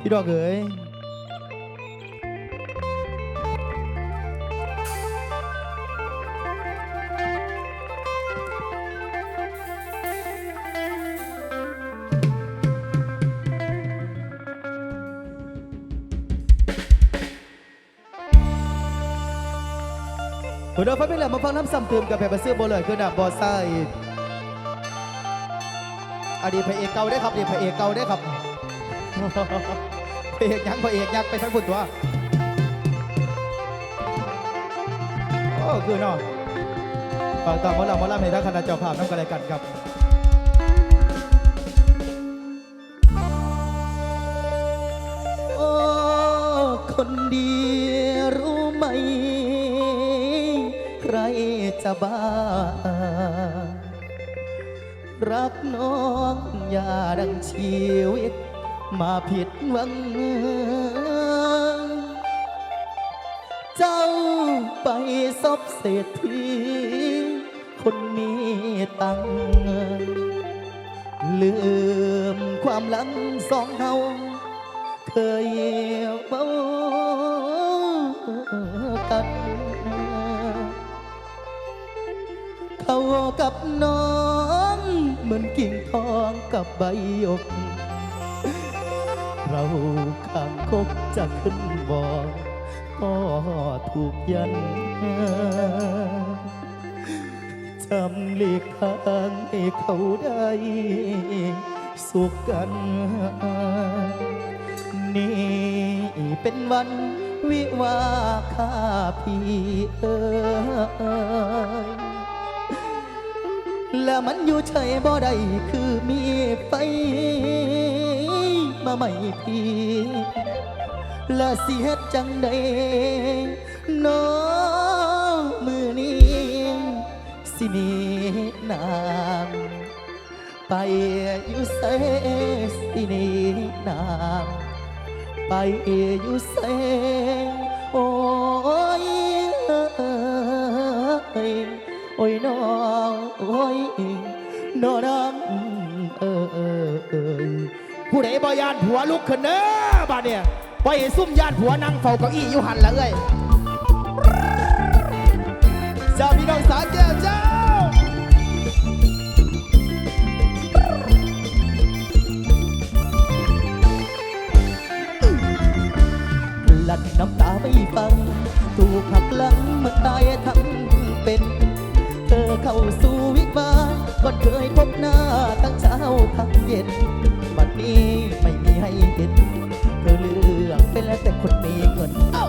พี่ดอกเอ๋ยเดี๋ยวฟังเพลงแล้วมาฟังน้ำซ้ำเติมกับแผ่นเสื้อโบเลยคือหนับบอไซ อดีตพระเอกเก่าได้ครับอดีตพระเอกเก่าได้ครับพระเอกยังพระเอกยังไปทั้งพุ่นตัวโอ้คือเนาะฝากตามมอลำมอลำให้ทั้งคณะเจ้าภาพน้ำกันเลยกันครับโอ้คนดีรู้ไหม ใครจะบ้า รักน้องอย่าดังชีวิต มาผิดหวัง เจ้าไปซบเศรษฐีคนมีตังลืมความหลังสองเฮาเคยเมากัน เขากับน้อง เหมือนกิ่งทองกับใบหยก เราข้างคกจะขึ้นบอก็ถูกยันจำหลีกทางให้เขาได้ สุขกัน นี่เป็นวันวิวาข้าพี่เอ๋ย และมันอยู่เฉยบ่ได้คือมีไฟมาไม่พี่และเสียจังใดน้องมือนี้สิหนีนางไปอยู่เสสิหนีนางไปอยู่เสโอ้ย โอ้ยน้องโอ้ยน้องเออเออเออผู้ใดบ่ยานผัวลุกขึ้นเด้อบ้านเนี่ยไปให้ซุ่มยานผัวนั่งเฝ้าเก้าอี้อยู่หันละเอ้ยเจ้าพี่น้องสาแก้วเจ้าหลั่นน้ำตาไม่ฟัง ถูกหักหลังเมื่อตายทั้งเป็น ธอเข้าสู่วิวาห์ก่อนเคยพบหน้าตั้งเช้าทั้งเย็นบัดนี้ไม่มีให้เห็นเธอเลือกเป็นแล้วแต่คนมีเงินเอ้า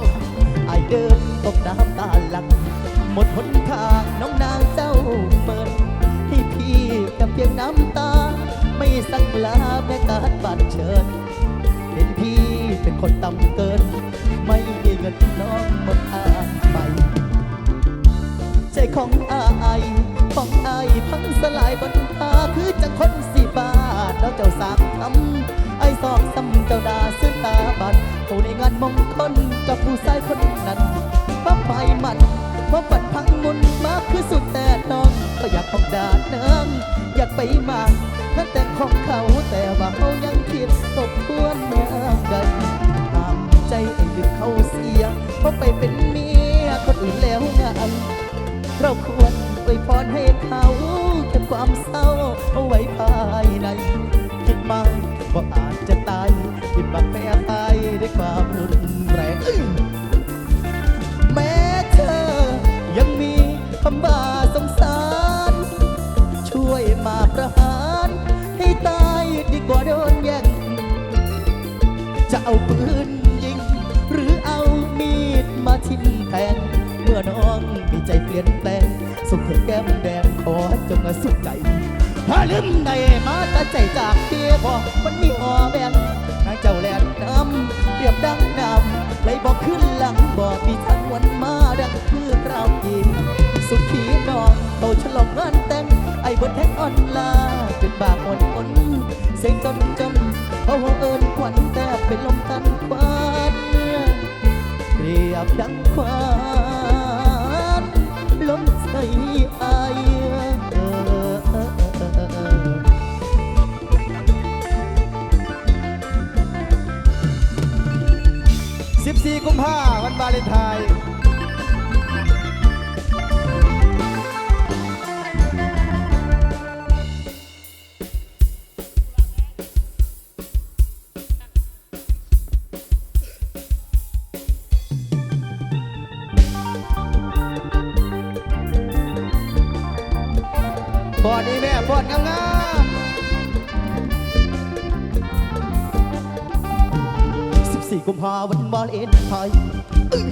ไอเดิมตกน้ำตาหลังหมดหนทางน้องนางเจ้าเมินให้พี่กับเพียงน้ำตา ไม่สักลาแม้การบัตรเชิญเห็นพี่เป็นคนต่ำเกิน ไม่มีเงินน้องหมดอาไปใจของอาายบนตาคือจังคนสิบาทแล้วเจ้าสามคำไอ้สองซ้ำเจ้าดาซื้อตาบัดเขาในงานมงคลกับผู้ชายคนนั้นป้าไปมันว่าปัดพังมุนมาคือสุดแต่น้องก็อยากของดาเนืองอยากไปมานั่แต่ของเขาแต่ว่าเขายังคิดตบทวนเมื่อใดห้ามใจไอ้ลืมเขาเสียเพราะไปเป็นเมียคนอื่นแล้วงานเราควรอวยพรให้เขา ความเศร้าเอาไว้ภายใน คิดมาก็อาจจะตายคิดบักแม่ตายด้วยความ ถ้าลืมได้มาตัดใจจากเพียบอกมันมีหอแบงนางเจ้าแลนน้ำเปรียบดังน้ำไหลบอกขึ้นหลังบอกมีทางวันมาดังคือเราอีกสุขีนองเขาฉลองงานแต่งไอ้บนแท็กออนลน์เป็นบากอ่อนอนเสียงจนจนเขาเอิญขวัญแต่เป็นลมตันควันเรียบดังควัน ไทน์อื้อ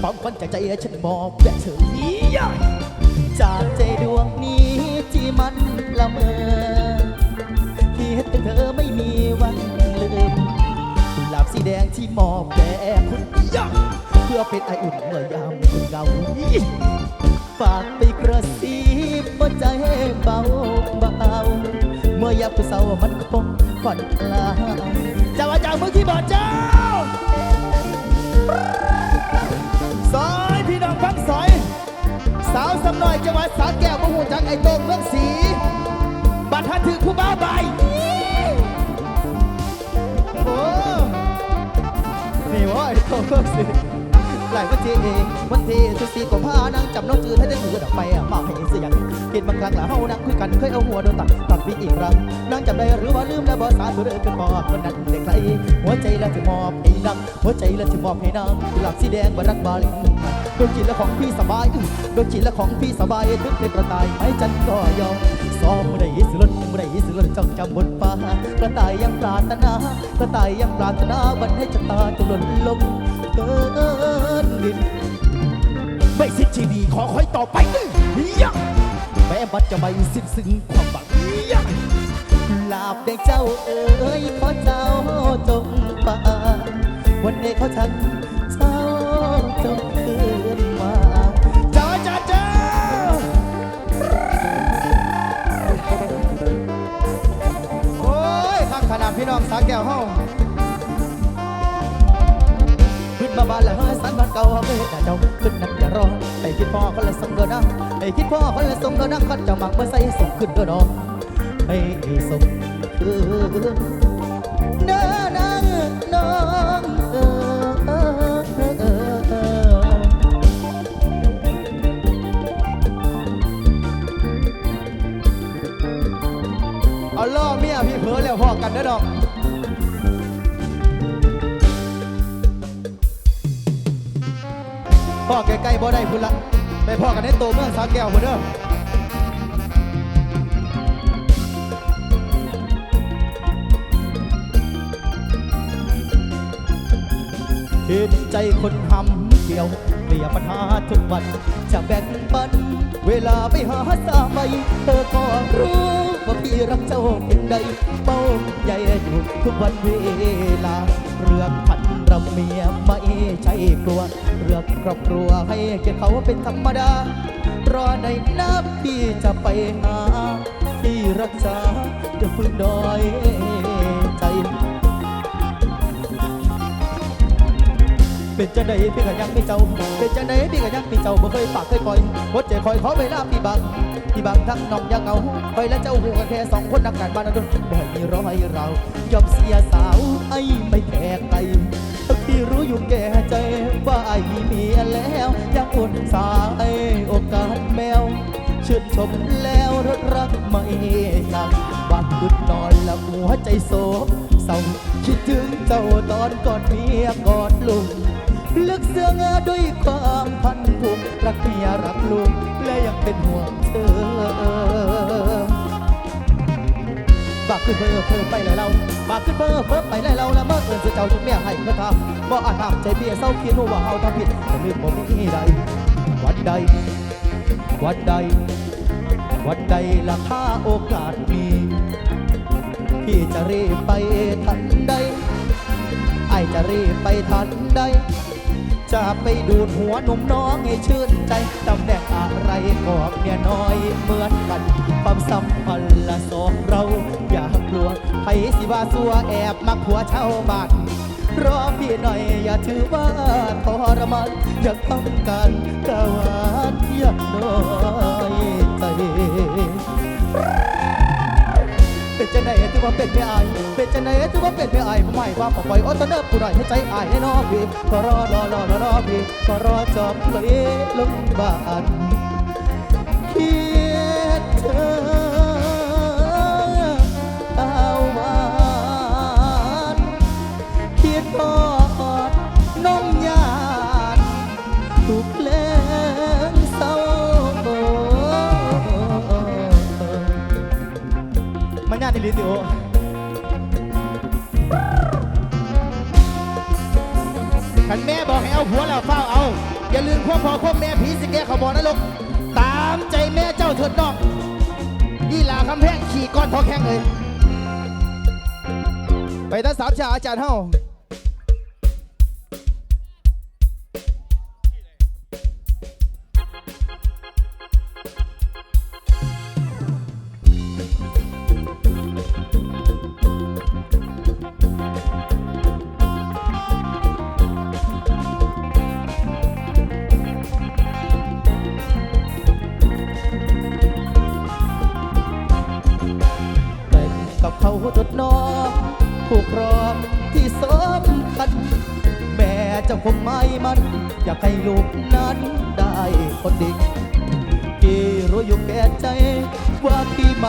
ความฝันจากใจฉันมอบแด่เธอจากใจดวงนี้ที่มันละเมอที่เห็นเธอไม่มีวันลืมกุหลาบสีแดงที่มอบแด่คุณยเพื่อเป็นไออุ่นเมื่อยามเงาฝากไปกระซิบว่าใจเบาเบาเมื่อยามผู้เศร้ามันคงผ่อนคลายเจ้าอาจารย์มือที่บอดจ้า สายพี่น้องฟังสายสาวสำน้อยจังหวัดสาแก้วมหูจังไอโตงเมืองสีบัตรทันถือคู่บ้าใบโอ้นี่ว่าไอ้โตก็สิ หลายวันที่เองวันที่ทุกสีก็พานางจำน้องจือให้ได้ถือดอกไปมาให้เสียงเห็นบางครั้งหลาเฮานั่งคุยกันเคยเอาหัวโดนตักตักพี่อีกครั้งนางจำได้หรือว่าลืมแล้วบ่สาธุเดินกันมอบคนนั้นเด็กใครหัวใจแล้วจะมอบให้นางหัวใจแล้วจะมอบให้นางหลาบสีแดงบารักบาลิงโดนกินแล้วของพี่สบายอื้อโดนกินแล้วของพี่สบายทุกเพศประต่ายไม่จันก็ยอมสองมือใดสิลดมือใดสิลดจ้องจำบนฟ้ากระต่ายยังปรารถนากระต่ายยังปรารถนาวันให้ชะตาจะหล่นลง เกินดินไม่สิ้นชีวีขอคอยต่อไปยะแม้บัดจะไม่สิ้นซึ้งความบังยะลาบแดงเจ้าเอ๋ยขอเจ้าจงปาวันนี้เขาฉันเจ้าจงคืนมาจ้าอาจาจ้าโอ้ยทักขนาดพี่น้องสาแก้วเฮา มาบ้านละเฮ้ยสันบ้านเก่าเมื่อเจ้าขึ้นนั้นอย่ารอไอ้คิดพ่อคนละส่งเดินนะไอ้คิดพ่อคนละส่งเดินนะขันจะหมักเมื่อใส่ส่งขึ้นเดนองให้ส่งนเดินนางน้องเออเออเออเออเออเอาล่อเมียพี่เผลอแล้วพ่อกันเด้อดอก พ่อใกล้ๆบ่ได้พุ่นละไปพ่อกันในโตเมืองสาแก้วพุ่นเด้อเห็นใจคนทำเกี่ยวเกลี่ยปัญหาทุกวัน จะแบ่งปัน เวลาไปหาสามัยเธอก็รู้ว่าพี่รักเจ้าเพียงใดเป้าใหญ่อยู่ทุกวันเวลาเรื่องพัน รำเมียไม่ใช่กลัว เรื่องครอบครัวให้เกียรติเขาเป็นธรรมดา รอในนับพี่จะไปหา ที่รักษาจะฟื้นดอยใจ เป็นจะไหนพี่ก็ยังมีเจ้า เป็นจะไหนพี่ก็ยังมีเจ้าบ่เคยปากเคยปล่อยหดใจคอยขอเวลาพี่บังพี่บังทั้งน้องยังเหงาคอยและเจ้าหูกันแค่สองคนนักการบ้านนั้นบ่ให้มีร้อยเรายอมเสียสาวไอ้ไม่แพ้ใคร รู้อยู่แก่ใจว่าไอ้มีเมียแล้วยังอดสายโอกาสแมวชื่นชมแล้วรถรักไม่จังวันคืนนอนแล้วหัวใจโศกเศร้าคิดถึงเจ้าตอนกอดเมียกอดลุงลึกเสื้องาด้วยความพันผูกรักเมียรักลุงและยังเป็นห่วงเธอ ขึ้นเพิ่มเพิ่ไปเลยเราบาขึ้นเพิ่มเพิ่มไปเลยเราแล้วเมื่อเอินเสียเจ้าจุกเมียให้เพื่อทำบ่อาจทำใจเบียเศร้าเคียนว่าเฮาทำผิดแต่ลืมบ่มีใดวันใด วันใด วันใดละถ้าโอกาสมีพี่จะรีบไปทันใดไอจะรีบไปทันใดจะไปดูดหัวหนุ่มน้องให้ชื่นใจตำแหน่งอะไรก็เมียน้อยเหมือนกัน ความสัมพันธ์ละสองเรา อย่า กลัวใครสิว่าสัวแอบมักหัวเช่าบ้านรอพี่หน่อยอย่าถือว่าทรมานอยากทำกันกะวานอยากน้อยใจเป็นจะไหนถือว่าเป็นไม่อาย เป็นจังไหนถือว่าเป็นไม่อายผมไม่ว่าปล่อยโอ้ตอนเด้อผู้ใดให้ใจอายแน่นอนพี่ก็รอรอรอรอรอพี่ก็รอจอมเลยลงบ้าน มันยากในลิติโอขันแม่บอกให้เอาหัวแล้วเฝ้าเอา อย่าลืมควบพอควบแม่ผีสิแกเขาบอกนะลูกตามใจแม่เจ้าเถิดน้องยี่หลาคำแพงขี่ก้อนพอแข้งเลย ไปทั้งสามชาอาจารย์เฮา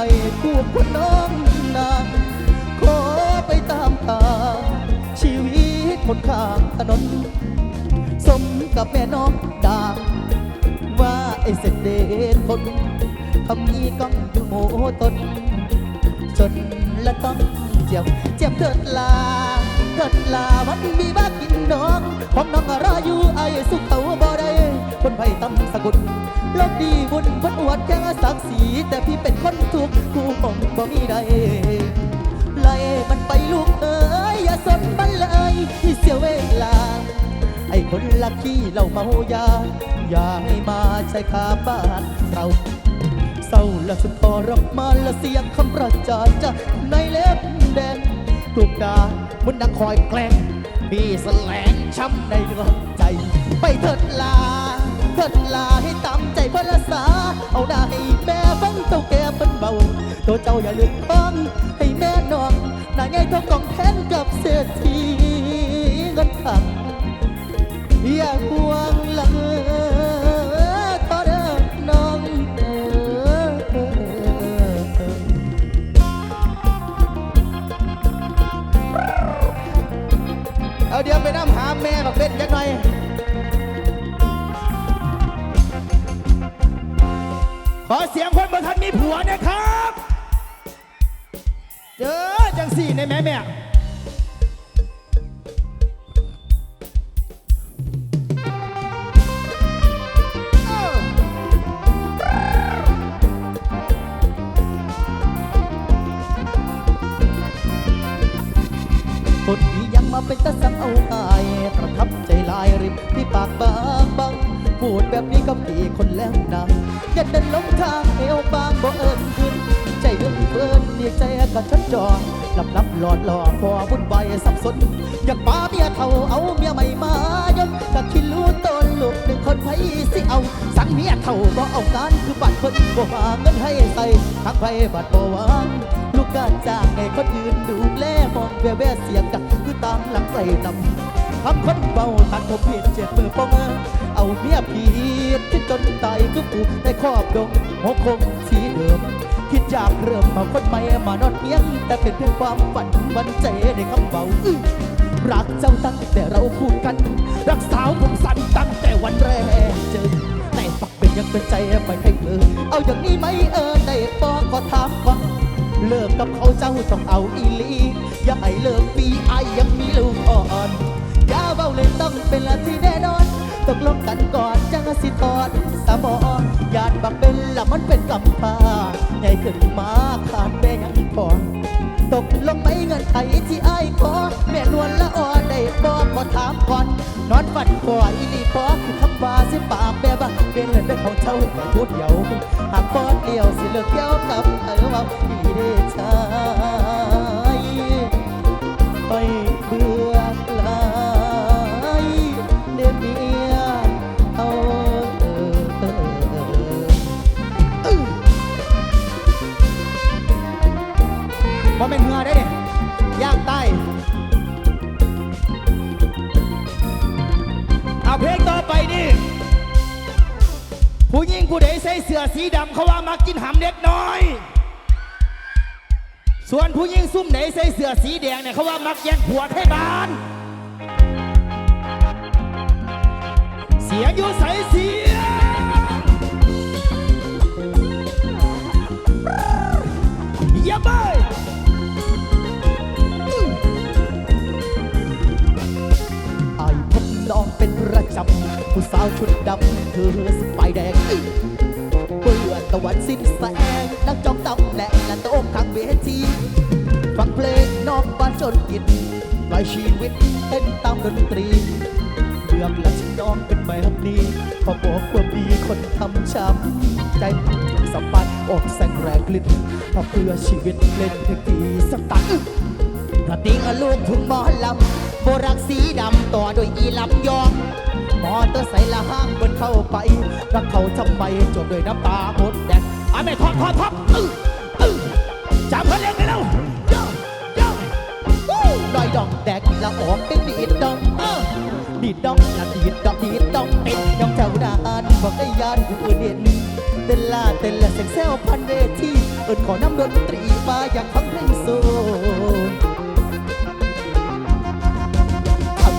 พี่ไม่คู่คนน้องนางขอไปตามทางชีวิตคนข้างถนน สมกับแม่น้องดาว่าไอ้เสด็จเดชคนคำนี้ก้องอยู่โมตน จนและต้องเจ็บเจ็บเถิดลาเถิดลามันมีบ้ากินน้องของน้องรออยู่ไอ้สุขเขาบ่ได้คนไผ่ตำสกุล โลกดีบุญเพ้นอวดแค่ศักดิ์ศรีแต่พี่เป็นคนทุกข์กูคงบ่มีใดไล่มันไปลูกเอ๋ยอย่าสนมันเลยที่เสียเวลา ไอ้คนลักขี้เหล่าเมายา อย่าให้มาใช้ขาบ้านเราเศร้าและสุดทรมานและเสียงคำประจานจากในเล็บแดงถูกด่ามุนนักคอยแกล้งพี่แสลงช้ำในดวงใจ ไปเถิดลา เถิดลาให้ตามใจพระสาเอาได้แม่ฟังเต้าแก่เป็นเบาตัวเจ้าอย่าลืมฟังให้แม่นองนายไงท่ากองแทนกับเศรษฐีเงินขังอย่าห่วงเลยขอเดินน้องเอ๋ยเอาเดี๋ยวไปน้ำหาแม่บักเบ็ดจักหน่อย ขอเสียงคนบ่ทันมีผัวนะครับ เจอจังสี่ในแม่แม่คนที่ยังมาเป็นตะสังเอาอายประทับใจหลายริบที่ปากบางบังพูดแบบนี้กับพี่คนแล้วนัง อย่าเดินลงทางเอวบางบ่เอิญขึ้น ใจเลื่อนเพื่อนเรียกใจกันชัดจอหลับลับหลอดหลอพอวุ่นวายสับสน อยากป้าเมียเท่าเอาเมียใหม่มายกก็คิดรู้ตนลูกหนึ่งคนไผสิเอา สั่งเมียเท่าบ่เอาการคือบัตรเพิ่นบ่หาเงินให้ใส่ทักไผบัตรบ่วางลูกการจ้างให้คนอื่นดูแลมองแววแววเสียงกันคือตามหลังใส่นำทำคนเบาตัดผมเพียนเจ็บมือป้องเอิ้น เอาเมียผีที่จนตายคือปูในครอบดงหัวคงสีเดิมคิดอยากเริ่มมาคนใหม่มานอนเพียง แต่เป็นเพียงความฝันมันใจในคำเบารักเจ้าตั้งแต่เราคู่กัน รักสาวผมสั่นตั้งแต่วันแรกเจอแต่ปักเป็นยังเป็นใจไม่ให้เออเอาอย่างนี้ไหมเออได้ปอก็ถามก่อนเลิกกับเขาเจ้าต้องเอาอีลีอย่าให้เลิกปีไอายยังมีลูกอ่อน อย่าเบาเลยต้องเป็นละที่แน่นอน ตกลงกันก่อนจังสิทอดสมองยานบักเป็นละมันเป็นกำพร้าใหญ่ขึ้นมาขาดแม่ยังพอตกลงไหมเงินไขที่ไอ้ายขอแม่นวลละอ่อนได้บอกขอถามก่อน นอนฝันก่อนอีนี่ขอคือคำว่าสิปากแม่บ้าเป็นเงินเป็นของเจ้าพูดเดียว หากปอดเดียวสิเลิกเกี่ยวกับเออว่าพี่เดชา อสีแดงเนี่ยเขาว่ามักแย่งผัวไทยบ้าน เสียงอยู่ใส่เสียงอย่าไปอื้ออายพบน้องเป็นประจำผู้สาวชุดดำเธอสไปแดงเปื่อตะวันสิ้นแสงนักจ้องตำแหน่งและโต๊ะข้างเวทีฟังเพลง นอกบ้านจนกินปลายชีวิตเต้นตามดนตรีเลือกและฉันน้องเป็นแบบนี้พอบอกว่ามีคนทำช้ำใจสัมปันออกแสงแรงกลิ่นพอเพื่อชีวิตเล่นเพลงที่สักตังกระติงลูกทุ่งหมอลำโบรักสีดำต่อโดยอีลำยองมอเตอร์ไซค์ละห้างบนเข้าไปรักเขาทำไมจบด้วยน้ำตาหมดแดงอาแม่ทอดทอดทอดอื้ออื้อจับเพื่อนเล่น ดองแดกละออกเป็นดีดดองดีดดองละดีดดองดีดดองเป็นยองเจ้าดานบอกได้ยานผู้อื่นเห็นเต้นล่าเต้นละเซ็กเซลพันเวทีเอินขอนำดนตรีมาอยากฟังเพลงโซทั้ง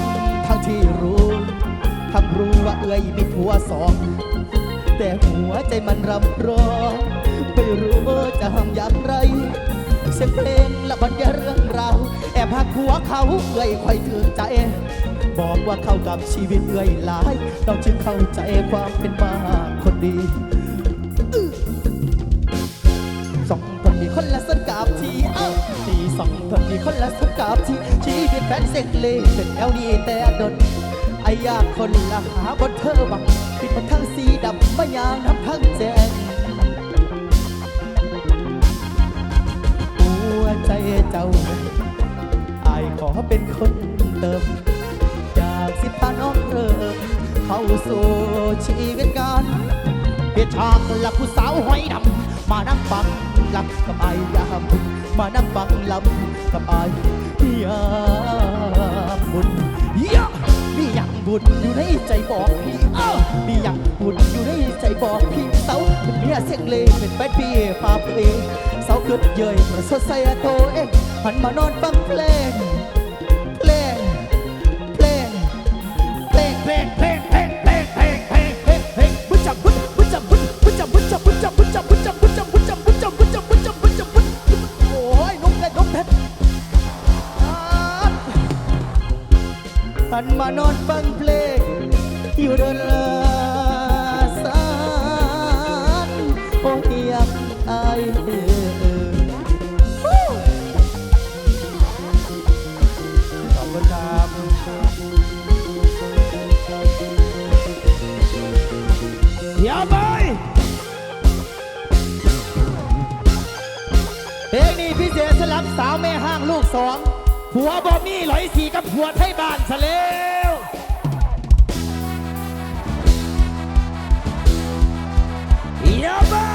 ทั้งที่รู้ทั้งรู้ว่าเอ้ยมีผัวสองแต่หัวใจมันรำร้องไม่รู้จะทำอย่างไร สียงเพลงและบรรยายเรื่องราวแอบหักหัวเขาเอ้ยคอยถือใจบอกว่าเข้ากับชีวิตเอ้ยหลายเราจึงเข้าใจความเป็นมาคนดีสองคนมีคนละสนกับทีเอ้าทีสองคนมีคนละสนกับทีชีวิตแฟนเซ็กเลยเป็นแอลนี่แต่ดนไอ้ยากคนละหาบนเธอบังปิดมาทั้งสีดำมายางน้ำทั้งแจง เจ้าไอ้ายขอเป็นคนเติม จากสิปาน้องเริ่มเข้าสู่ชีวิตการเพียชากลับผู้สาวห้อยดำมานั่งบังลำกับไอ้ยามมานั่งบังลำกับไอ้ยามบุญ บุญอยู่ในใจบอกพี่เอ้ามีอย่างบุญอยู่ในใจบอกพี่เสาเป็นเมียเสียงเลเป็นแบดพี่ฟาเพลงเสาเกิดเย้ยประสดใส่ตัวเองหันมานอนฟังเพลง หันมานอนฟังเพลง อยู่เดินลาสานโอ้ยอยากอายเด้อขอบคุณครับอย่าไปเพลงนี้พิเศษสำหรับสาวแม่ห้างลูกสอง หัวบอมี่หลอยสีกับหัวไทยบ้านซะแล้วอย่าไ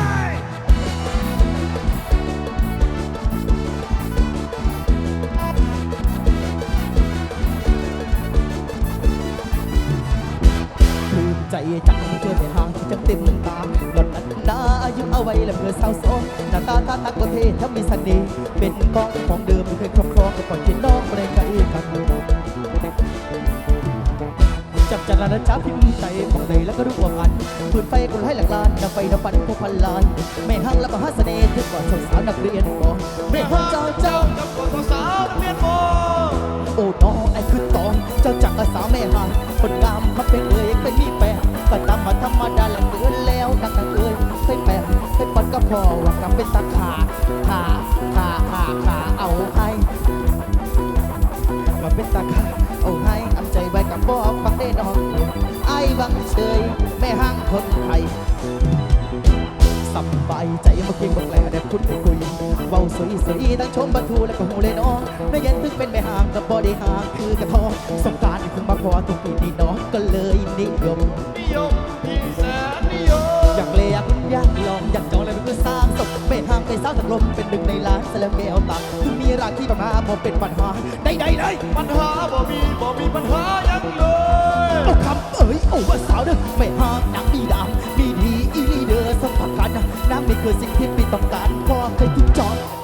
ปปลื้มใจจังเจอแต่ห่างที่จังเต็มตาหลดอันดาอายุเอาไว้และเพื่อสาวโสดหน้าตาตาตาก็เท่ถ้ามีเสน่ห์เป็นกองของเดิมไม่เคยครอบครองก็ปล่อยที่น้องไม่ได้ไกลกันจับจันละจ้าพิมพ์ใจของใดแล้วก็รู้ว่ามันพื้นไฟคนให้หลักลานดับไฟดับฟันพวกพันลานแม่ห้างและมหาเสน่ห์ถึงกว่าสาวสาวนักเรียนก่อนแม่ห้างเจ้าเจ้ากับคนสาวนักเรียนโมโอ้น้องไอ้คือ เจ้าจักอาสาวแม่หางคนงามเขาเป็นเลยเป็นมีแปะก็ตามมาธรรมดาแหละเกินแล้วนักนักเอ้ยเคยแปะเคยปัดก็พอว่ากำเป็นตาขาขาขาขาขาเอาให้ก็เป็นตาขาเอาให้อำใจไว้กับบ่อฟังได้นองไอ้บังเฉยแม่ห้างคนไทยสบายใจเมื่อกี้บอกแล้วได้พูดได้คุยเบา สวยสวยทั้งชมบรรทูและก็หูเลยน้องไม่เย็นถึงเป็นแม่ห่างกับบอดี้ห่างคือกระทองสงการเพิ่งมาพอทุกปีนี่น้องก็เลยนิยมนิยมที่แสนนิยมอยากเลยอยากอยากลองอยากจองเลยมันคือสร้างสมไม่ห่างไปสร้างสักลมเป็นหนึ่งในล้านเสลวแก้วตาถึงมีรักที่ประมาพอเป็นปัญหาใดๆเลยปัญหาบ่มีบ่มีปัญหายังเลยเอาคำเอ๋ยโอ้ว่าสาวเด้อไม่ห่างนักมีดำมีดีอีลีเดอร์สัมผัสกันนะน้ำนี่เคือสิ่งที่พี่ต้องการพอเคยถึงจอดถึงจอด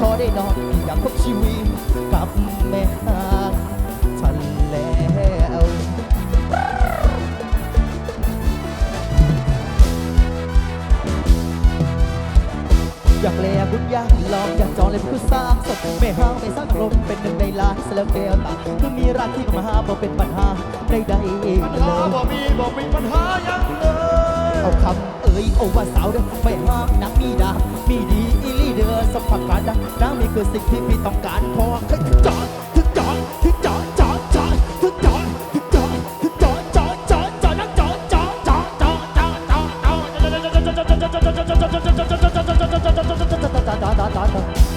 พอได้นอนอยากพบชีวิตกับแม่ห่างฉันแล้วอยากแลบุญยากลองอยากจองเลยผู้สร้างสดไม่ห้างไม่สร้างลมเป็นหนึ่งในล้านสลวแก้วตาคือมีรักที่มาหาบ่เป็นปัญหาใดๆเองปัญเลหายบ่มีบ่มีปัญหาหยังเลย เอาคำเอ่ยโอว่าสาวเด้อไม่ห้ามนักมีดามีดี ดอสัมผัสการดังน้ำมีคือสิ่งที่พี่ต้องการพอเคยถึงจอดถึงจอดถึงจอดจอดจอดถึงจอดถึงจอดถึงจอดจอดจอดจอดจอดจอดจอดจอดจอดจอดจอด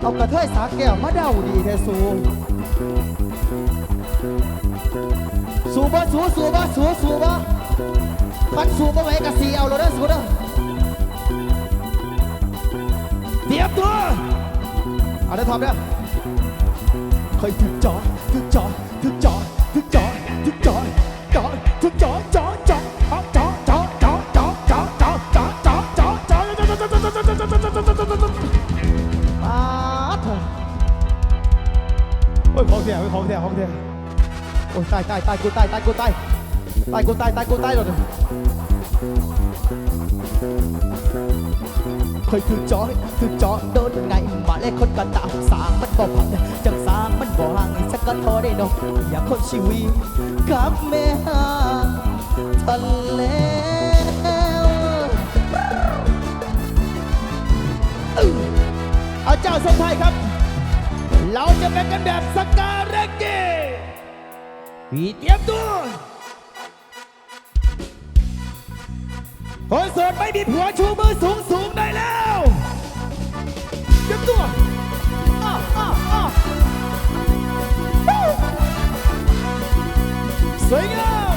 เอากระเทยสาแก้วมาเดาดีแท้สูสูบ่สูสูบ่สูสูบ่ คันสูบ่ไหวกะสีเอาเลยเด้อสูเด้อเตรียมตัว เอาได้อทอมเด้อเคยถึงจอถึงจอถึงจอถึงจอถึงจอจอถึงจอจอจอจอจอจอจอจอจอจอจอจอจอป้าเถอะโอ้ยของเสียของเสียของเสียโอ้ยตายตายตายกูตายตายกูตาย ตายกูตายตายกูตายเลยเคยถือจอยถือจอโดนไงมาแล้วคนกันตามสางมันบอกพังจังสางมันบอกห่างสักก็ทอได้นกอยากคนชีวิตกับแม่ห่างทะเลเอาเจ้าทรงไทยครับ เราจะเป็นกันแบบสการะเกพี่เตรียมตัว คนโสดไม่มีผัวชูมือสูงสูงได้แล้วเตรียมตัวอ้าวอ้าวอ้าวฮู้สวยงาม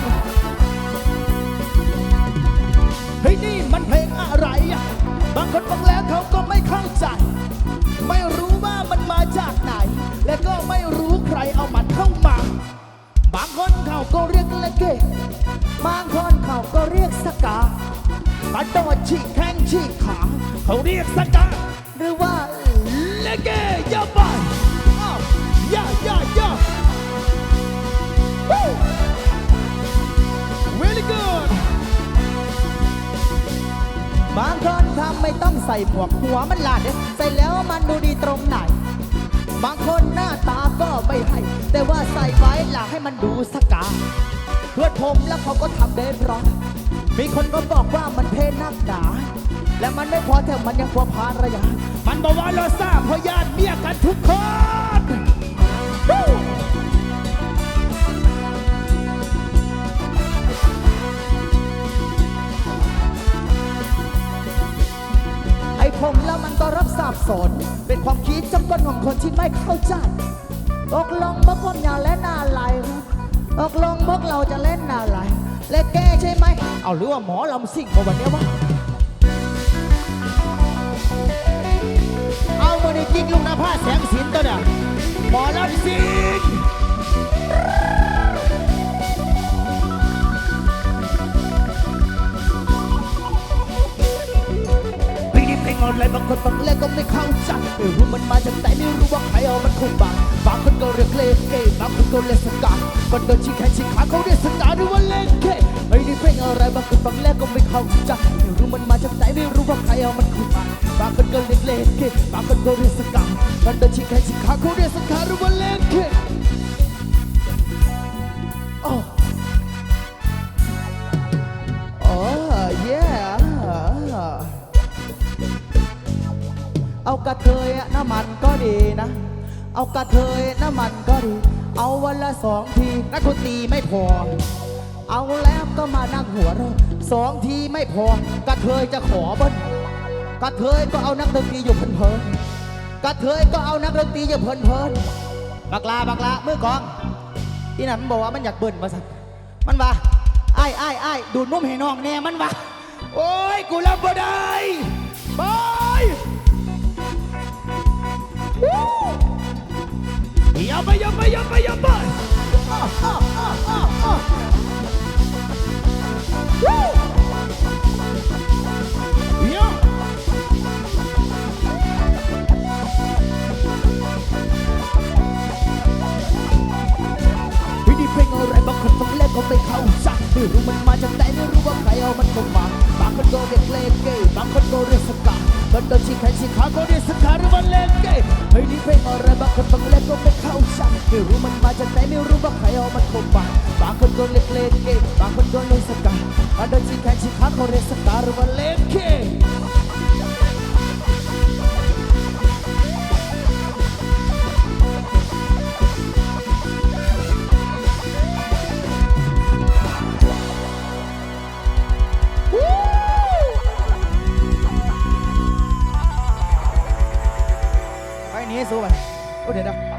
เฮ้ยนี่มันเพลงอะไรอะบางคนฟังแล้วเขาก็ไม่เข้าใจ ไม่รู้ว่ามันมาจากไหน และก็ไม่รู้ ก็เรียกเลเกบางคนเขาก็เรียกสกาตาโดดฉีกแข้งฉีกขา เขาเรียกสกาหรือว่าเลเกย่าไปอ้าวย่าย่าย่า Woo! Really good บางคนทำไม่ต้องใส่หมวกหัวมันลาดเด้ใส่แล้วมันดูดีตรงไหน บางคนหน้าตาก็ไม่ให้ แต่ว่าใส่ไว้ล่ะให้มันดูสกา เพื่อนผมแล้วเขาก็ทำได้ร้องมีคนก็บอกว่ามันเท่นักหนาและมันไม่พอแต่มันยังพัวพานระยะมันบอกว่าเราทราบเพราะญาติเมียกันทุกคน ผมแล้วมันก็รับสาบสน เป็นความคิดจำก้นของคนที่ไม่เข้าใจตกลงพวกผมอย่าเล่นอะไรตกลงพวกเราจะเล่นอะไร เล่นแก้ใช่ไหม เอาหรือว่าหมอลำซิ่งมาวันเนี้วะเอามาในจริงลุงนาผ้าแสงสินตัวเนี่ยหมอลำซิ่ง อะไรบางคนฟังแล้วก็ไม่เข้าใจไม่รู้มันมาจากไหนไม่รู้ว่าใครเอามันคงบังบางคนก็เรียกเลเกบางคนก็เรียกสกาคนโดนชี้แขนชี้ขาเขาเรียกสกาหรือว่าเลเกไอ้นี่เพลงอะไรบางคนฟังแล้วก็ไม่เข้าใจไม่รู้มันมาจากไหนไม่รู้ว่าใครเอามันคงบังบางคนก็เรียกเลเกบางคนก็เรียกสกาคนโดนชี้แขนชี้ขาเขาเรียกสกาหรือว่าเลเก เอากระเทยน้ำมันก็ดีนะ เอากระเทยน้ำมันก็ดี เอาวันละสองทีนักดนตรีไม่พอ เอาแล้วก็มานั่งหัวเราะสองทีไม่พอกระเทยจะขอเบิ้ลกระเทยก็เอานักดนตรีอยู่เพลินๆกระเทยก็เอานักดนตรีอยู่เพลินๆบักลาบักลามือกองอีนั่นมันบอกว่ามันอยากเบิ่นมาสักมันว่าไอ้ไอ้ไอ้ดูดนุ่มให้น้องแน่มันว่าโอ้ยกูรับบ่ได้ อย่าไปอย่าไปอย่าไปอย่าไปอ้าวอ้าวอ้าวอ้าวอ้าววู้ย่าวิธีเพลงอะไรบางคนฟังแล้วก็ไม่เข้าใจไม่รู้มันมาจากไหนไม่รู้ว่าใครเอามันเข้ามาบางคนก็เรียกเลนเกย์บางคนก็เรียกส กาบางคนชี้แขนชี้ขาก็เรียกสการวันเลนเกย์เฮ้ยนี่เพลงอะไรบางคนฟังแล้วก็ไม่เข้าใจไม่รู้มันมาจากไหนไม่รู้ว่าใครเอามันเข้ามาบางคนโดนเล็กเลนเกย์บางคนโดนเล่นสกาบางคนชี้แขนชี้ขาก็เรียกสการวันเลนเกย์ นี้สู้ไปโอ้เดี๋ยวนะ